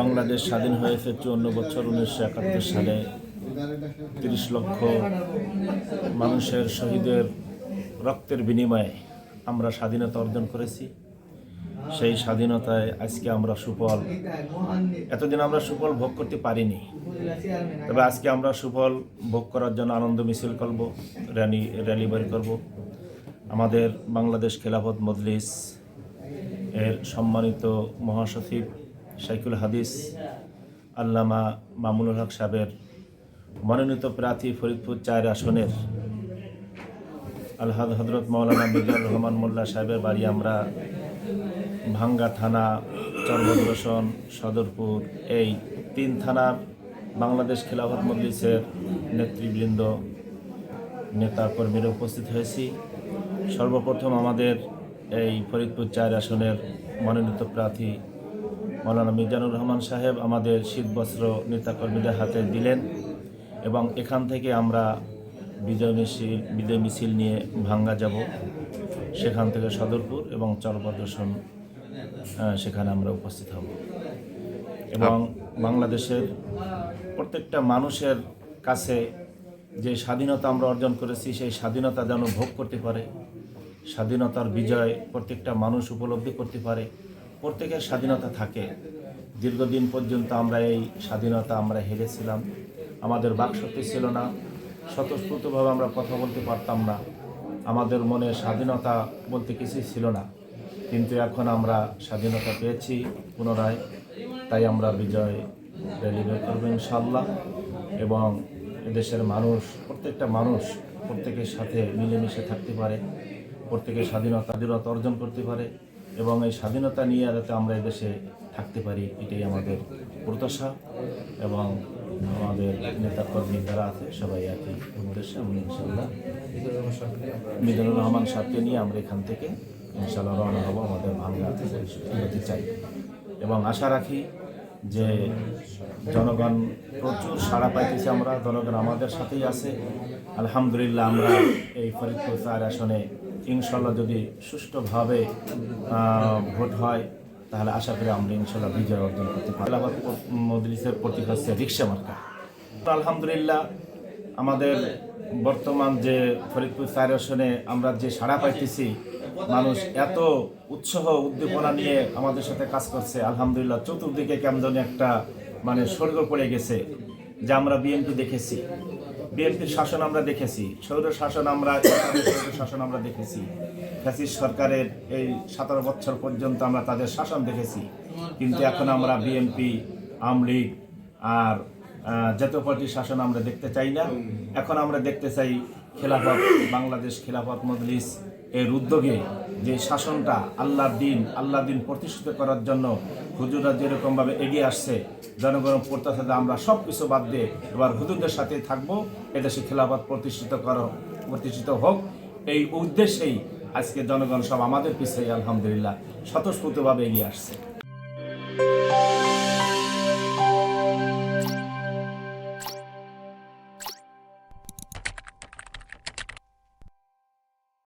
বাংলাদেশ স্বাধীন হয়েছে চুয়ান্ন বছর, উনিশশো একাত্তর সালে। তিরিশ লক্ষ মানুষের শহীদের রক্তের বিনিময়ে আমরা স্বাধীনতা অর্জন করেছি। সেই স্বাধীনতায় আজকে আমরা সুফল, এতদিন আমরা সুফল ভোগ করতে পারিনি। তবে আজকে আমরা সুফল ভোগ করার জন্য আনন্দ মিছিল করব, র্যালি র্যালি বের করব। আমাদের বাংলাদেশ খেলাফত মজলিস এর সম্মানিত মহাসচিব শাইকুল হাদিস, আল্লামা মামুনুল হক সাহেবের মনোনীত প্রার্থী ফরিদপুর চার আসনের আলহাদ হজরত মৌলানা মিজানুর রহমান মোল্লা সাহেবের বাড়ি আমরা ভাঙ্গা থানা চরভদ্রসন সদরপুর, এই তিন থানার বাংলাদেশ খেলাফত মজলিসের নেতৃবৃন্দ, নেতা কর্মীরা উপস্থিত হয়েছি। সর্বপ্রথম আমাদের এই ফরিদপুর চার আসনের মনোনীত প্রার্থী মৌলানা মিজানুর রহমান সাহেব আমাদের শীতবস্ত্র নেতাকর্মীদের হাতে দিলেন এবং এখান থেকে আমরা বিজয় মিছিল বিজয় মিছিল নিয়ে ভাঙ্গা যাব। সেখান থেকে সদরপুর এবং চর প্রদর্শন সেখানে আমরা উপস্থিত হব। এবং বাংলাদেশের প্রত্যেকটা মানুষের কাছে যে স্বাধীনতা আমরা অর্জন করেছি, সেই স্বাধীনতা যেন ভোগ করতে পারে, স্বাধীনতার বিজয় প্রত্যেকটা মানুষ উপলব্ধি করতে পারে প্রত্যেকের স্বাধীনতা থাকে। দীর্ঘদিন পর্যন্ত আমরা এই স্বাধীনতা আমরা হেরেছিলাম। আমাদের বাকশক্তি ছিল না। স্বতঃস্ফূর্তভাবে আমরা কথা বলতে পারতাম না। আমাদের মনে স্বাধীনতা বলতে কিছুই ছিল না। কিন্তু এখন আমরা স্বাধীনতা পেয়েছি পুনরায়। তাই আমরা বিজয় র্যালি বের করব ইনশাল্লাহ এবং এদেশের মানুষ, প্রত্যেকটা মানুষ প্রত্যেকের সাথে মিলেমিশে থাকতে পারে। প্রত্যেকের স্বাধীনতা স্বাধীনতা অর্জন করতে পারে। এবং এই স্বাধীনতা নিয়ে যাতে আমরা দেশে থাকতে পারি, এটাই আমাদের প্রত্যাশা এবং আমাদের নেতা কর্মী যারা আছে, সবাই একই উদ্দেশ্যে আমরা ইনশাল্লাহ মিজানুর রহমান সাহেবকে নিয়ে আমরা এখান থেকে ইনশাল্লাহ রওনা হব। আমাদের ভাঙ্গা চাই। এবং আশা রাখি যে জনগণ প্রচুর সাড়া পাইতেছি আমরা, জনগণ আমাদের সাথেই আছে। আলহামদুলিল্লাহ আমরা এই ফরিদপুর চার আসনে ইনশাল্লাহ যদি সুষ্ঠুভাবে ভোট হয়, তাহলে আশা করি আমরা ইনশাল্লাহ বিজয় অর্জন করতে পারি আবার মজলিসের প্রতীক হচ্ছে রিক্সা মার্কা। আলহামদুলিল্লাহ আমাদের বর্তমান যে ফরিদপুর চার আসনে আমরা যে সাড়া পাইতেছি মানুষ এত উৎসাহ উদ্দীপনা নিয়ে আমাদের সাথে কাজ করছে। আলহামদুলিল্লাহ চতুর্দিকে কেমন একটা মানে স্বর্গ পড়ে গেছে যে আমরা বিএনপি দেখেছি। বিএনপির শাসন আমরা দেখেছি সৌর শাসন আমরা শাসন আমরা দেখেছি ফ্যাসিস্ট সরকারের এই সতেরো বছর পর্যন্ত আমরা তাদের শাসন দেখেছি। কিন্তু এখন আমরা বিএনপি আমলিগ আর আহ, জাতীয় পার্টির শাসন আমরা দেখতে চাই না। এখন আমরা দেখতে চাই খেলাফত, বাংলাদেশ খেলাফত মজলিস এর উদ্যোগে যে শাসনটা আল্লাহ দিন আল্লাহ দিন প্রতিষ্ঠিত করার জন্য হুজুরা যেরকমভাবে এগিয়ে আসছে জনগণ প্রত্যাশাতে আমরা সব কিছু বাদ দিয়ে এবার হুজুরদের সাথে থাকব, এদেশে খেলাফত প্রতিষ্ঠিত কর, প্রতিষ্ঠিত হোক। এই উদ্দেশ্যেই আজকে জনগণ সব আমাদের পিছিয়ে, আলহামদুলিল্লাহ, স্বতঃস্ফূর্তভাবে এগিয়ে আসছে।